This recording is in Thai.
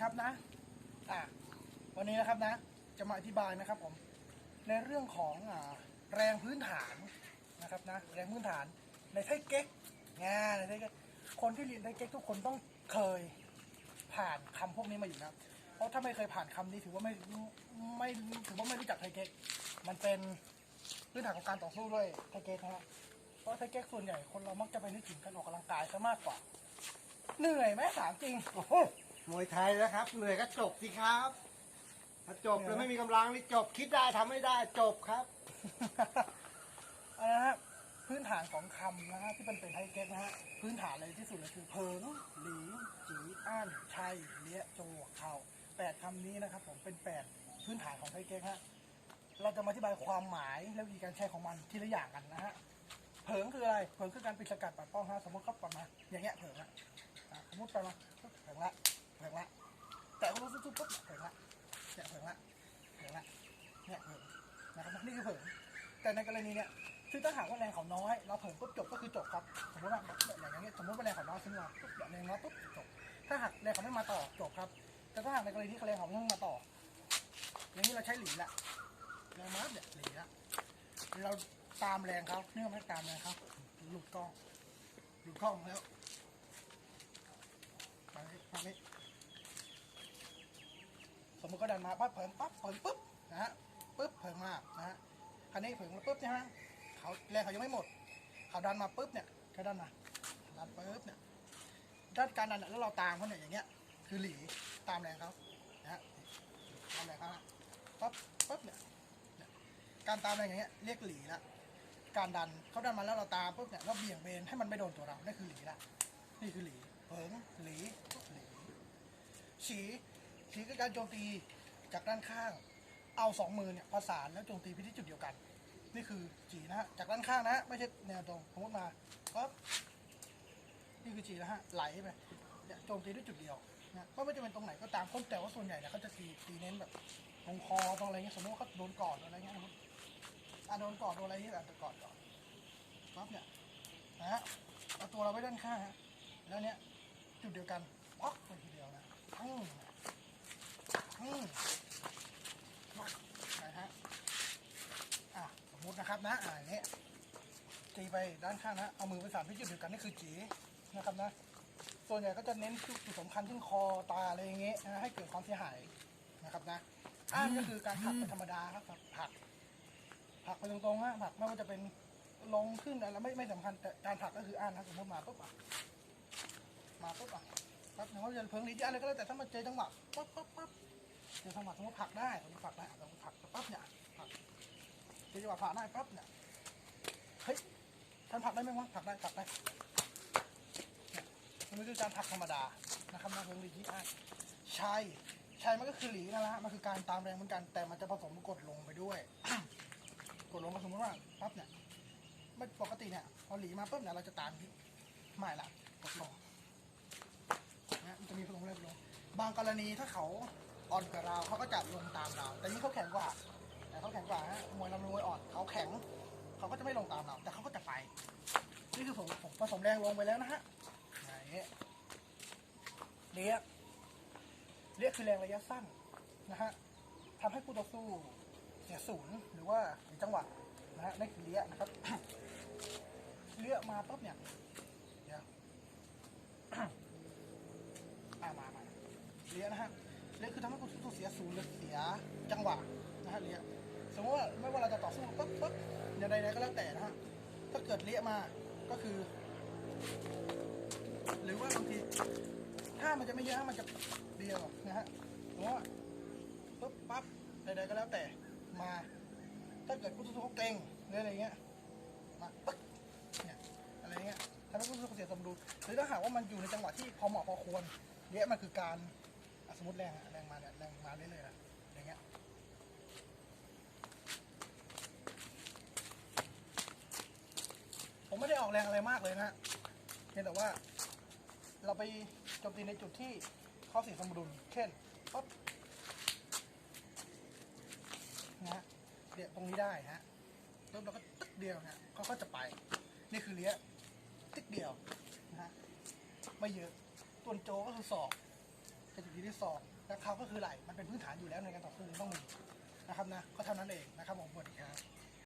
ครับนะอะวันนี้นะครับนะ จะมาอธิบายนะครับผมในเรื่องของอ่าแรงพื้นฐานนะครับนะแรงพื้นฐานในไทเก๊กงานในไทเก๊กคนที่เรียนไทเก๊กทุกคนต้องเคยผ่านคำพวกนี้มาอยู่แล้วเพราะถ้าไม่เคยผ่านคำนี้ถือว่าไม่ไม่ถือว่าไม่รู้จักไทเก๊กมันเป็นพื้นฐานของการต่อสู้ด้วยไทเก๊กนะฮะเพราะไทเก๊กส่วนใหญ่คนเรามักจะไปนึกถึงการออกกำลังกายซะมากกว่า เหนื่อยไหมถามจริงโอ้โห มวยไทยนะครับ เหนื่อยก็จบสิครับ ถ้าจบเหนื่แล้อวยไม่มีกำลังนี่จบคิดได้ทำไม่ได้จบครับอันนะฮะพื้นฐานของคำนะฮะที่มันเป็นไทยเก๊กนะฮะพื้นฐานเลยที่สุดเลยคือเพิงหลีจีอ้านชัยเลี้ยโจเข่าแปดคำนี้นะครับ ผมเป็นแปดพื้นฐานของไทยเก๊กฮะเราจะมาอธิบายความหมายและวิธีการใช้ของมันทีละอย่างกันนะฮะเพิงคืออะไรเพิงคือการปิดสกัดปัดป้องฮะสมมติเขาปัดมาอย่างเงี้ยเพิงละอะสมมติไปมาปุ๊บเพิงละ เพิงละแต่เขารู้สึกปุ๊บเพิงละเนี่ยเพิงละเพิงละเนี่ยเพิงนะครับนี่คือเพิงแต่ในกรณีเนี้ยคือถ้าหากว่าแรงเขาน้อย เราเผิ่ปุ๊บจบก็คือจบครับสมมติว่าอย่างเงี้ยสมมติว่าแรงเขาน้อยขึ้นมาปุ๊บแรงน้อยปุ๊บจบ ถ้าหากแรงเขาไม่มาต่อจบครับ แต่ถ้าหากในกรณีที่แรงเขาไม่มาต่อ อย่างนี้เราใช้หลีละแรงมาร์เนี่ยหลีละเราตามแรงเขาเนื่องม่ตามแรงเขาหลุดกล้องหลุดกล้องแล้วไปทางนี้สมมติก็ ดันมาปั๊บเผิงปั๊บเผิงปุ๊บนะฮะปุ๊บเผิงมานะฮะคันนี้ถึงมาปุ๊บใช่ไหมเขาแรงเขายังไม่หมด เขาดันมาปุ๊บเนี่ยเขาดันมาดันปุ๊บเนี่ยด้านการดันเนี่ยแล้วเราตามเขาเนี่ยอย่างเงี้ย คือหลีตามแรงเขานะฮะตามแรงเขานะปั๊บปั๊บเนี่ยเนี่ยการตามแรงอย่างเงี้ยเรียกหลีละการดันเขาดันมาแล้วเราตามปุ๊บเนี่ยเราเบี่ยงเบนให้มันไม่โดนตัวเรานี่คือหลีละนี่คือหลีเผิงหลีหลีฉีฉีคือการโจมตี จากด้านข้าง เอาสองมือเนี่ยประสานแล้วโจมตีไปที่จุดเดียวกัน นี่คือจีนะฮะจากด้านข้างนะฮะไม่ใช่แนวตรงสมมติมาก็นี่คือจีนะฮะไหลไปเนี่ยโจมตีด้วยจุดเดียวนะก็ไม่จะเป็นตรงไหนก็ตามคนแต่ว่าส่วนใหญ่เนี่ยเขาจะตีตีเน้นแบบตรงคอตรงอะไรเงี้ยสมมติว่าเขาโดนกอดอะไรเงี้ยนะครับอะโดนกอดโดนอะไรเงี้ยอาจจะกอดก่อนปั๊บเนี่ยนะฮะเอาตัวเราไว้ด้านข้างฮะแล้วเนี่ยจุดเดียวกันป๊อกไปทีเดียวนะอืมอืม นะฮะ อะ สมมุติ นะครับนะอ่าอย่างนี้ตีไปด้านข้างนะ เอามือไปสานที่จุดเดียวกันนี่คือจีนะครับนะ ส่วนใหญ่ก็จะเน้นจุดสำคัญที่คอตาอะไรอย่างเงี้ยนะให้เกิดความเสียหายนะครับนะอ่านก็คือการผลักเป็นธรรมดาครับผัก ผักไปตรงๆฮะผักไม่ว่าจะเป็นลงขึ้นอะไรไม่ไม่สำคัญแต่การผักก็คืออ่านนะสมมติมาปุ๊บอะมาปุ๊บอะปั๊บอย่างว่าจะเพิ่งดีที่อะไรก็แล้วแต่ถ้ามาเจอจังหวะปั๊บปั๊บปั๊บเดี๋ยวสมมติสมมติผักได้สมมติผักได้สมมติผักปั๊บเนี่ยผัก เดี๋ยวจังหวะผลักได้ปั๊บเนี่ยเฮ้ยท่านผักได้ไหมวะผักได้ผักได้มันคือการผักธรรมดานะครับนะเพิ่งหลีที่อะชัยชัยมันก็คือหลีนั่นแหละมันคือการตามแรงเหมือนกัน แต่มันจะผสมกดลงไปด้วย กดลงมาสมมติว่าปั๊บเนี่ยไม่ปกติเนี่ยพอหลีมาปุ๊บเนี่ยเราจะตามไม่ละกดลงนะมันจะมีผสมแรงลง บางกรณีถ้าเขาอ่อนกว่าเราเขาก็จะลงตามเรา แต่นี่เขาแข็งกว่า เขาแข็งกว่าฮะมวยเรามวยอ่อนเขาแข็ง เขาก็จะไม่ลงตามเรา แต่เขาก็จะไป นี่คือผมผมผสมแรงลงไปแล้วนะฮะไหนเลี้ยเลี้ยคือแรงระยะสั้นนะฮะทำให้คู่ต่อสู้เสียศูนย์หรือว่าเสียจังหวะนะฮะนั่นคือเลี้ยนะครับเลี้ยมาปุ๊บเนี่ยเดี๋ยวอามามาเลี้ยนะฮะเลี้ยคือทำให้คุณสู้เสียศูนย์หรือเสียจังหวะนะฮะเลี้ย สมมติว่าไม่ว่าเราจะต่อสู้ปุ๊บปุ๊บอย่างใดๆก็แล้วแต่นะฮะถ้าเกิดเลี้ยมาก็คือ หรือว่าบางทีถ้ามันจะไม่เยอะมันจะเดียวนะฮะสมมติว่าปุ๊บปั๊บใดๆก็แล้วแต่มา ถ้าเกิดคู่ต่อสู้เขาเก่งหรืออะไรเงี้ยมาปึ๊กเนี่ยอะไรเงี้ยทำให้คู่ต่อสู้เสียสมดุลหรือถ้าหากว่ามันอยู่ในจังหวะที่พอเหมาะพอควรเนี้ยมันคือการสมมติแรงแรงมาเนี่ยแรงมาเรื่อยๆนะอย่างเงี้ยผม ไม่ได้ออกแรงอะไรมากเลยนะฮะเพียงแต่ว่า เราไปโจมตีในจุดที่ข้อเสียสมดุล เช่นปั๊บนะฮะเดี๋ยวตรงนี้ได้ฮะแล้วเราก็ตึกเดียวนะเขาก็จะไป นี่คือเลี้ยตึกเดียวนะฮะไม่เยอะตัวโจก็คือศอกกระจุกที่ที่ศอกและเขาก็คือไหล่มันเป็นพื้นฐานอยู่แล้วในการต่อสู้ต้องมีนะครับนะก็เท่านั้นเองนะครับผมสวัสดีครับ